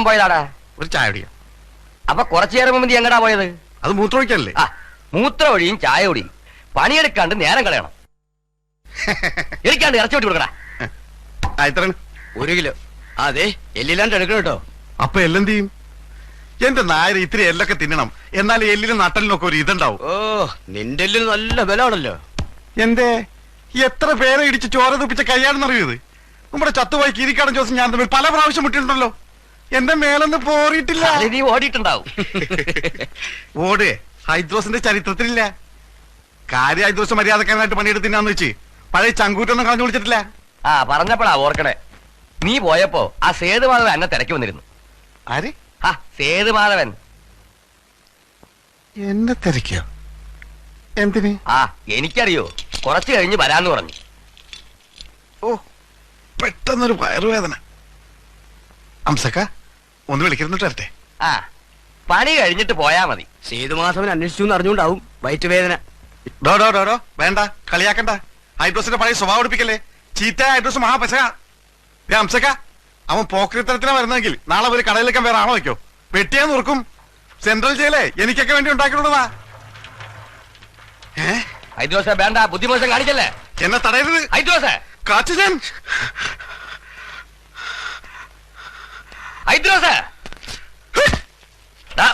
കാണാൻ പോയതാടാ. ഒരു ചായ കുടിക്കാം. അപ്പൊ കുറച്ചു നേരം മുമ്പ് നീ എങ്ങടാ പോയത്? അത് മൂത്രമൊഴിക്കല്ലേ ആ മൂത്ര ഒഴിയും ചായ ഒടിയും പണിയെടുക്കാണ്ട് നേരം കളയണം. എനിക്കാണ്ട് ഇറച്ചി വിട്ട് കൊടുക്കടാ. ആ ഒരു കിലോ. അതെ എല്ലില്ലാണ്ട് എടുക്കണം കേട്ടോ. അപ്പൊ എല്ലെന്ത് ചെയ്യും എന്റെ നായർ ഇത്തിരി എല്ലൊക്കെ തിന്നണം. എന്നാൽ എല്ലിനും നട്ടലിനൊക്കെ ഒരു ഇതുണ്ടാവും. ഓ നിന്റെ എല്ലിന് നല്ല ബലമാണല്ലോ. എന്തേ? എത്ര പേരെ ഇടിച്ച് ചോര തുപ്പിച്ച കൈയാണെന്ന് അറിയത് നമ്മുടെ ചത്തുപോയി കീരിക്കാടൻ ജോസ് ഞാൻ തമ്മിൽ പല പ്രാവശ്യം വിട്ടിട്ടുണ്ടല്ലോ എന്റെ മേലൊന്ന് പോറിയിട്ടില്ല. നീ ഓടിയിട്ടുണ്ടാവും. ഓട്. ഹൈദ്രോസിന്റെ ചരിത്രത്തിലില്ല. കാര്യ ഹൈദ്രോസ് മര്യാദക്കാരനായിട്ട് പണിയെടുത്തിനാന്ന് വെച്ച് പഴയ ചങ്കൂറ്റൊന്നും കളഞ്ഞു വിളിച്ചിട്ടില്ല ആ പറഞ്ഞപ്പോഴാ ഓർക്കണേ. നീ പോയപ്പോ ആ സേതുമാധവൻ എന്നെ തിരക്കി വന്നിരുന്നു. ആര്? ആ സേതുമാധവൻ. എന്നെ തിരക്കിയോ? എന്തിന്? ആ എനിക്കറിയോ. കുറച്ചു കഴിഞ്ഞ് വരാന്ന് പറഞ്ഞു. ഓ പെട്ടെന്നൊരു വയറുവേദന. അംസക്ക ഒന്ന് വിളിക്കുന്നിട്ട് വരട്ടെ ആ പണി കഴിഞ്ഞിട്ട് പോയാ മതി. സേതുമാധവൻ അന്വേഷിച്ചു എന്ന് അറിഞ്ഞുകൊണ്ടാവും വയറ്റുവേദന. ഡോ ഡോ ഡോ ഡോ വേണ്ട കളിയാക്കണ്ട. ഹൈഡ്രോസിന്റെ പഴയ സ്വഭാവം എടുപ്പിക്കല്ലേ ചീത്ത ഹൈഡ്രോസ് അംസക്ക അവൻ പോക്രിത്തരത്തിനാ വരുന്നെങ്കിൽ നാളെ ഒരു കടയിലേക്കാൻ വേറെ ആണോ വയ്ക്കോ. വെട്ടിയാ നോർക്കും സെൻട്രൽ ജയിലേ എനിക്കൊക്കെ വേണ്ടി ഉണ്ടാക്കിയിട്ടുള്ളതാ ഏ? ഹൈദ്രോസ വേണ്ട ബുദ്ധിമോശം കാണിക്കല്ലേ എന്നെ തടയരുത്. ഹൈദ്രോസ കാച്ചു ഞാൻ ഹൈദ്രോസ. ദാ,